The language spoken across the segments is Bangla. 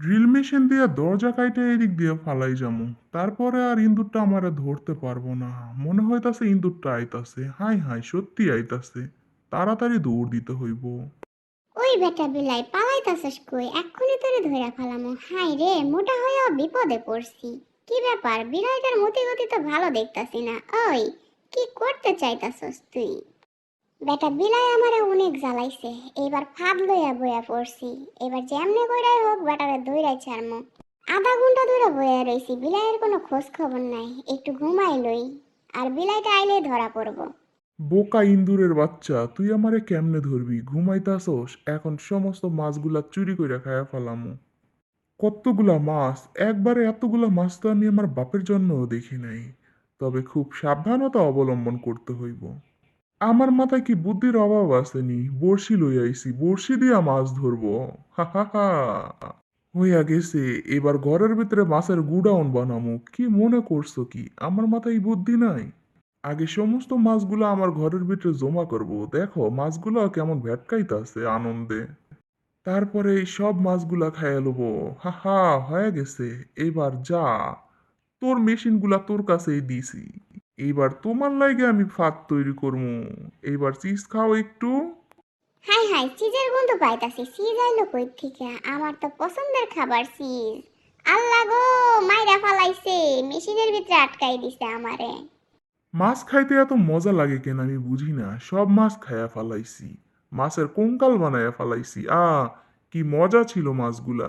ড্রিল মেশিন দিয়ে দরজা কাইটে এদিক দিয়ে ফালাই যামু। তারপরে আর ইন্দুরটা আমারে ধরতে পারব না। মনে হইতাছে ইন্দুরটা আইতাছে। হাই হাই, সত্যি আইতাছে। তাড়াতাড়ি দৌড় দিতে হইব। ওই বেটা বিলাই, পালাইতাছস কই? এক্ষুনি তোরে ধইরা ফেলামু। হাই রে, মোটা হয়েও বিপদে পড়ছি। কি ব্যাপার? বিড়াইটার মতি গতি তো ভালো দেখতাছি না। ওই, কি করতে চাইতাছস তুই? বেটা বিলাই আমারে অনেক জ্বালাইছে। এবার ফাঁদ লইয়া বইয়া পড়ছি। এবার যেমনে কইরাই হোক বেটারে দইরাই ছাড়মু। আধা ঘণ্টা ধরে বইয়া রইছি, বিলাইয়ের কোনো খোঁজ খবর নাই। একটু ঘুমাই লই, আর বিলাইটা আইলে ধরা পড়ব। বোকা ইন্দুরের বাচ্চা, তুই আমারে কেমনে ধরবি? ঘুমাইতাছস, এখন সমস্ত মাছগুলা চুরি কইরা খায়া ফেলামু। কতগুলা মাছ? একবারে এতগুলা মাছ তো আমি আমার বাপের জন্যও দেখি নাই। তবে খুব সাবধানতা অবলম্বন করতে হইব। আমার মাথায় কি বুদ্ধির অভাব আসেনি? বড়শি লই আইছি, বড়শি দিয়া মাছ ধরবো। হা হা হা। হইয়া গেছে, এবার ঘরের ভিতরে মাছের গুডাউন বানামু। কি মনে করছ কি? আমার মাথায় বুদ্ধি নাই? আগে সমস্ত মাছগুলো আমার ঘরের ভিতরে জমা করব। দেখো মাছগুলো কেমন ভেটকাইতাছে আনন্দে। তারপরে সব মাছগুলা খাইয়া লবো। হা হা, হয়ে গেছে। এবার যা। তোর মেশিনগুলা তোর কাছেই দিছি। এইবার তোমার লাগে আমি ফাঁদ তৈরি করব এইবার চিজ খাও একটু। হাই হাই চিজের গন্ধ পাইতাছি। চিজ আইলো কই থেকে? আমার তো পছন্দের খাবার চিজ। আল্লাহ গো মাইরা ফালাইছে। মেশিনের ভিতরে আটকাই দিছে আমারে। মাছ খাইতে এত মজা লাগে কেন আমি বুঝি না। সব মাছ খাইয়া ফালাইছি। মাছের কঙ্কাল বানাইয়া ফালাইছি। আ কি মজা ছিল মাছগুলা।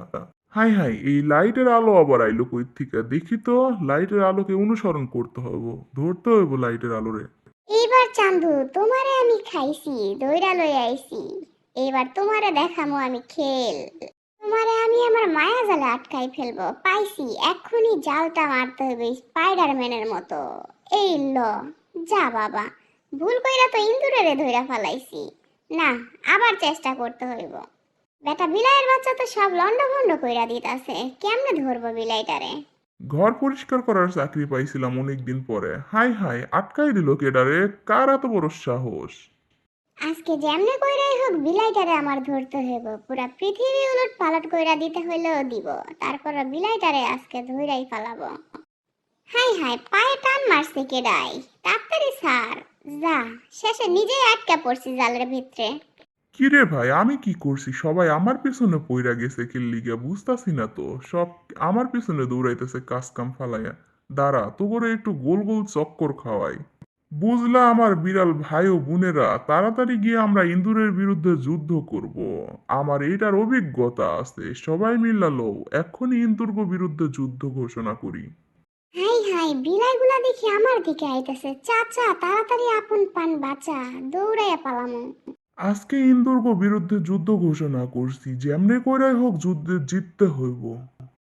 হাই হাই, এই লাইটের আলো আবার আইলো কই থেকে? দেখি তো, লাইটের আলোকে অনুসরণ করতে হবে ধরতে হইব লাইটের আলোরে। এইবার চান্দু, তোমারে আমি খাইছি, দইরা লই আইছি। এবার তোমারে দেখামো আমি খেল। তোমারে আমি আমার মায়া জালে আটকাই ফেলব। পাইছি, এক্ষুনি জালটা মারতে হবে স্পাইডারম্যানের মতো। এই ল, যা বাবা। ভুল কইরা তো ইন্দুরেরে ধইরা ফালাইছি। না, আবার চেষ্টা করতে হইব। বেটা বিলাইয়ের বাচ্চা তো সব লন্ড ভন্ড কইরা দিতাছে। কেমনে ধরবো বিলাইটারে? ঘর পরিষ্কার করার চাকরি পাইছিলাম অনেকদিন পরে। হাই হাই আটকাই দিল কেডারে কার এত বড় সাহস? আজকে যেমনে কইরাই হোক বিলাইটারে আমার ধরতে হইব। পুরা পৃথিবী উলট পালট কইরা দিতে হইলেও দিব। তারপর বিলাইটারে আজকে ধইরাই ফালাবো। হাই হাই পায়ে টান মারছে কেডাই। তাড়াতাড়ি সার যা শেষে নিজেই আটকা পড়ছি জালের ভিতরে। কিরে ভাই, আমি কি করছি? সবাই আমার পেছনে পইরা গেছে কিল্লিগা বুঝতাছি না তো। সব আমার পেছনে দৌড়াইতেছে কাজ কাম ফালাইয়া। দাঁড়া তো করে একটু গোল গোল চক্কর খাওয়াই। বুঝলা আমার বিড়াল ভাই ও বোনেরা, তাড়াতাড়ি গিয়ে আমরা ইন্দুরের বিরুদ্ধে যুদ্ধ করব। আমার এইটার অভিজ্ঞতা আছে। সবাই মিল্লা লও, এক্ষুনি ইন্দুর্গ বিরুদ্ধে যুদ্ধ ঘোষণা করি। হাই হাই দেখি আমার দিকে আইতাছে। চাচা, তাড়াতাড়ি আপন পান বাঁচা, দৌড়াইয়া পালামু। আজকে ইন্দুর্গ বিরুদ্ধে যুদ্ধ ঘোষণা করছি যেমনি করে হোক যুদ্ধে জিততে হইব।